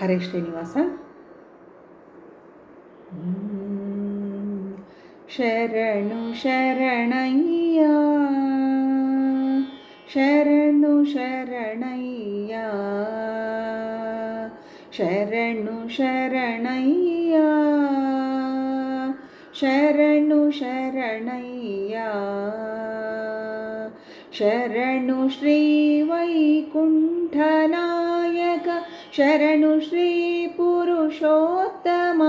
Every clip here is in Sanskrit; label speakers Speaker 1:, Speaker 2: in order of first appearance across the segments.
Speaker 1: ಹರೇ ಶ್ರೀನಿವಾಸ ಶರಣು ಶರಣಯ್ಯ ಶರಣು ಶರಣಯ್ಯ ಶರಣು ಶರಣಯ್ಯ ಶರಣು ಶರಣಯ್ಯ ಶರಣು ಶ್ರೀ ವೈಕುಂಠನಾಯಕ ಶರಣು ಶ್ರೀ ಪುರುಷೋತ್ತಮ.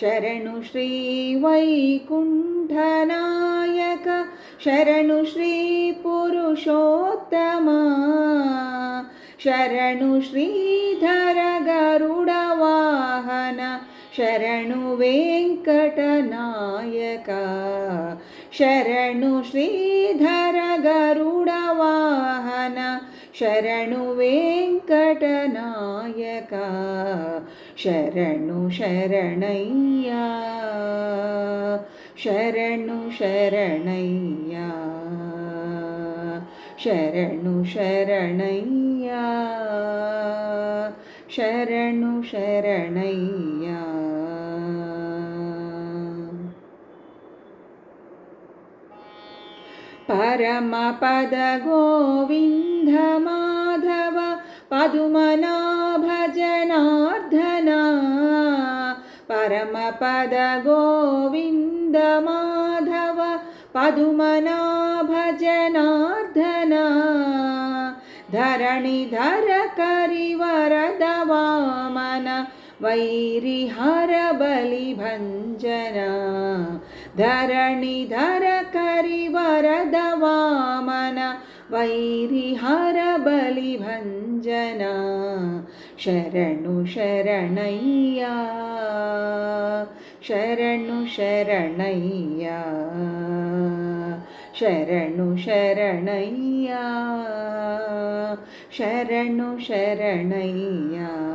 Speaker 1: ಶರಣು ಶ್ರೀ ವೈಕುಂಠನಾಯಕ. ಶರಣು ಶ್ರೀ ಪುರುಷೋತ್ತಮ. ಶರಣು ಶ್ರೀಧರ ಗರುಡವಾಹನ ಶರಣು ವೆಂಕಟನಾಯಕ. ಶರಣು ಶ್ರೀಧರ ಗರುಡ ವಾಹನ ಶರಣು ವೆಂಕಟನಾಯಕ ಶರಣು ಶರಣಯ್ಯ ಶರಣು ಶರಣಯ್ಯ ಶರಣು ಶರಣಯ್ಯ ಶರಣು ಶರಣಯ್ಯ परमपद गोविन्द माधव पदुमनाभजनार्दना परमपद गोविन्द माधव धरणिधर करिवरद वामन वैरिहर बलिभञ्जना धरणिधर करिवरद वामन वैरिहर बलिभञ्जना शरणु शरणय्या शरणु शरणय्या शरणु शरणय्या शरणु शरणय्या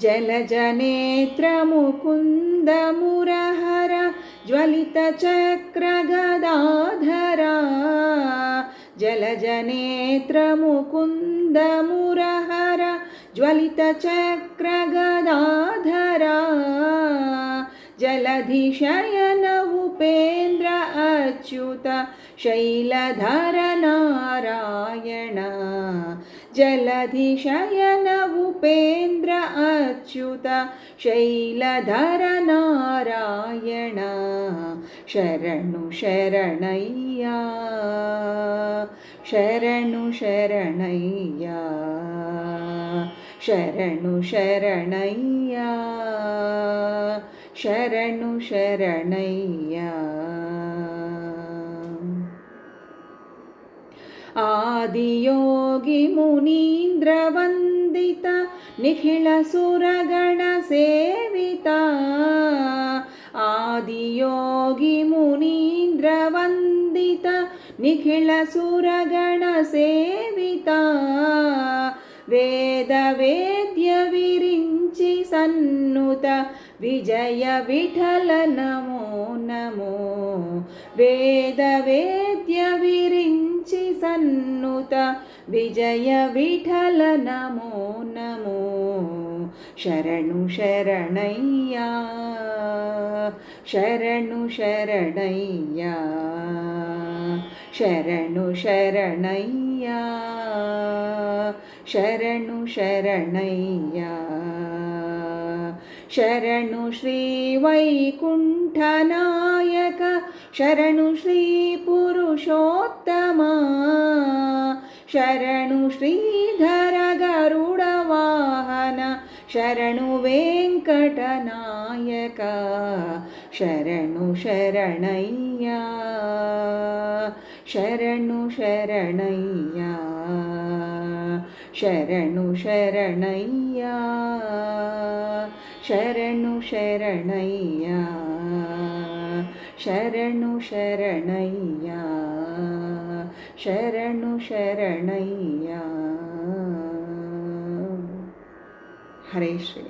Speaker 1: जलजनेत्रमुकुन्दमुरहर ज्वलितचक्रगदाधरा। जलजनेत्रमुकुन्दमुरहर ज्वलितचक्रगदाधरा। जलधिशयन उपेन्द्र अच्युत शैलधर नारायण ಜಲಧಿಶಯನ ಉಪೇಂದ್ರ ಅಚ್ಯುತ ಶೈಲಧರ ನಾರಾಯಣ. ಶರಣು ಶರಣಯ್ಯ ಶರಣು ಶರಣಯ್ಯ ಶರಣು ಶರಣಯ್ಯ ಶರಣು ಶರಣಯ್ಯ. आदियोगिमुनीन्द्रवन्दिता निखिलसुरगणसेविता। आदियोगिमुनीन्द्रवन्दिता निखिलसुरगणसेविता। वेदवेद्यविरिञ्चि सन्नुत विजयविठल नमो नमो। वेद सन्नुत विजय विठल नमो नमो। शरणु शरणय्या। शरणु शरणय्या। शरणु शरणय्या। शरणु शरणय्या ಶರಣು ಶ್ರೀ ವೈಕುಂಠನಾಯಕ ಶರಣು ಶ್ರೀ ಪುರುಷೋತ್ತಮ ಶರಣು ಶ್ರೀಧರ ಗರುಡ ವಾಹನ ಶರಣು ವೆಂಕಟನಾಯಕ ಶರಣು ಶರಣಯ್ಯ ಶರಣು ಶರಣಯ್ಯ ಶರಣು ಶರಣಯ್ಯ ಶರಣು ಶರಣಯ್ಯ ಶರಣು ಶರಣಯ್ಯ ಶರಣು ಶರಣಯ್ಯ ಹರೇ ಶ್ರೀ